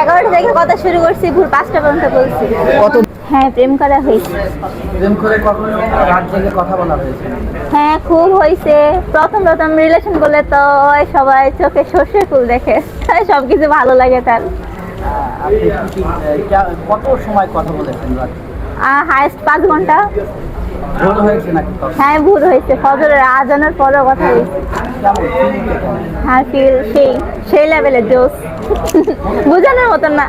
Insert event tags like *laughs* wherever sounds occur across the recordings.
এগারোটা থেকে কথা শুরু করছি ভোর পাঁচটা পর্যন্ত বলছি। কত? হ্যাঁ প্রেম করা হয়েছে। প্রেম করে কখনো রাত জেগে কথা বলা হয়েছে? হ্যাঁ খুব হয়েছে। প্রথম প্রথম রিলেশন করলে তো ওই সবাই চোখে সর্ষে ফুল দেখে। সব কিছু ভালো লাগে তার। কত সময় কথা বলেছেন রাত হাইস্ট পাঁচ ঘণ্টা। ভুল হয়েছে নাকি হ্যাঁ ভুল হয়েছে। ফজরের আজানের পরেও কথা হয়েছে। হ্যাঁ ফিল সেই সেই লেভেলের জোস। বোঝানোর মতন না।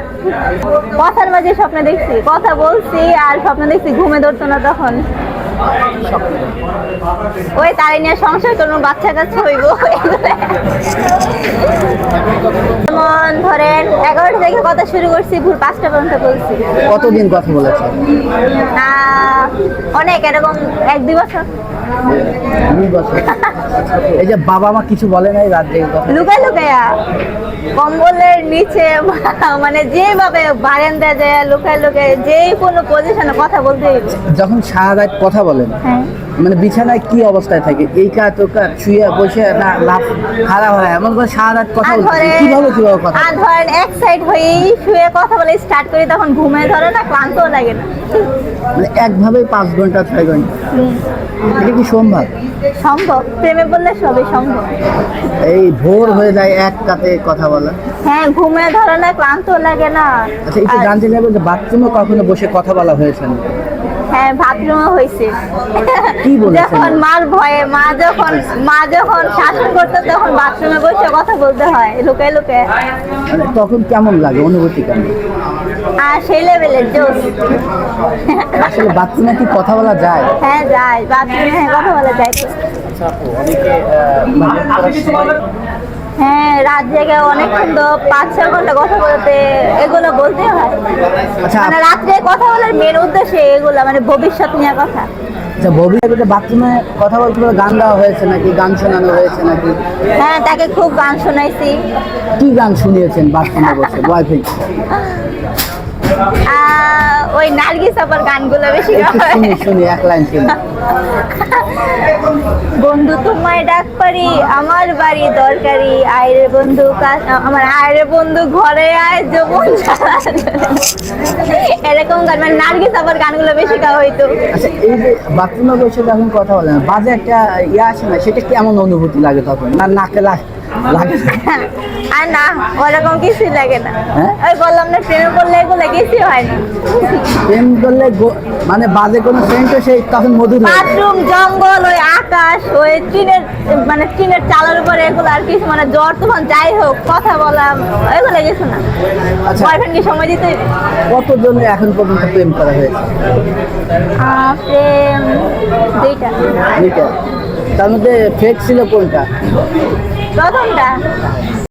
কথার মাঝে স্বপ্নে দেখছি। কথা বলছি আর স্বপ্ন দেখছি ঘুমে ধরতো না তখন। ওই তাই নিয়ে সংসার করব বাচ্চা কাছে হইব। যেমন ধরেন এগারোটা থেকে কথা শুরু করছি ভোর পাঁচটা পর্যন্ত বলছি। কতদিন কথা বলেছেন? আহ, অনেক এরকম এক দুই বছর। *laughs* এই যে বাবা মা কিছু বলে নাই লুকায় কম্বলের নিচে *laughs* মানে যেভাবে বারান্দা যায় লুকায় লুকায় যে কোনো পজিশনে কথা বলতে যখন সারা কথা বলেন হ্যাঁ। মানে বিছানায় কি অবস্থায় থাকে? এই কাজ ও কাজ শুয়ে বসে না লাভ খারাপ হয় এমন করে সারা রাত কথা ধরেন কীভাবে কীভাবে কথা আর ধরেন এক সাইড হয়েই শুয়ে কথা বলে স্টার্ট করি তখন ঘুমে ধরে না ক্লান্তও লাগে না। মানে একভাবে পাঁচ ঘণ্টা ছয় ঘণ্টা। এটা কি সম্ভব? সম্ভব। প্রেমে বললে সবই সম্ভব। এই ভোর হয়ে যায় এক কাতে কথা বলা। হ্যাঁ ঘুমে ধরে না ক্লান্তও লাগে না। আচ্ছা একটু জানতে চাইব যে বাথরুমে কখনো বসে কথা বলা হয়েছে না? হ্যাঁ বাথরুমও হয়েছে? যখন মার ভয়ে মা যখন মা যখন শাসন করতো তখন বাথরুমে বসে কথা বলতে হয় লুকায় লুকায়। তখন কেমন লাগে? অনুভূতি কেমন? আর সেই লেভেলের জোস আসলে বাথরুমে কি কথা বলা যায়? হ্যাঁ যায়। বাথরুমে হ্যাঁ কথা বলা যায় হ্যাঁ রাত জেগে অনেকক্ষণ তো পাঁচ ছ ঘণ্টা কথা বলতে এগুলো বলতে হয়। আচ্ছা মানে রাত্রে কথা বলার মেন উদ্দেশ্য এগুলো মানে ভবিষ্যৎ নিয়ে কথা। আচ্ছা ভবিষ্যতে বাথরুমে কথা বলতে বলে গান গাওয়া হয়েছে নাকি? গান শোনানো হয়েছে নাকি? হ্যাঁ তাকে খুব গান শোনাইছি। কি গান শুনিয়েছেন বাথরুমে বসে? বয়ফ্রেন্ড *laughs* ওই নার্গিস আপার গানগুলো বেশি। শুনি শুনি এক লাইন শুনি বন্ধু তোমায় ডাক পারি আমার বাড়ি দরকারি আয়রে বন্ধু আমার আয়রে বন্ধু ঘরে আয় জলে। এরকম গান মানে নার্গিস আবার গানগুলো বেশি গাওয়া হইতো আচ্ছা এই যে বাথরুমে বসে যখন কথা বলেন বাজে একটা ইয়ে আসে না সেটা কেমন অনুভূতি লাগে তখন না নাকে লাগ-? আর না ওরকম কিছুই লাগে না। হ্যাঁ? ওই বললাম না ট্রেনে বললে এগুলো কিছুই হয় না। প্রেম করলে মানে বাজে কোনো ফ্রেন্ডও সেই তখন মধুর বাথরুম জঙ্গল ওই আকাশ ওই টিনের মানে টিনের চালের উপরে এগুলো আর কিছু মানে জ্বর তুফান যাই হোক কথা বলা এগুলো কিছু না। আচ্ছা। বয়ফ্রেন্ডকে সময় দিতে। কতজনে এখন পর্যন্ত প্রেম করা হয়েছে? প্রেম দুইটা। দুইটা। তার মধ্যে ফেক ছিল কোনটা? প্রথমটা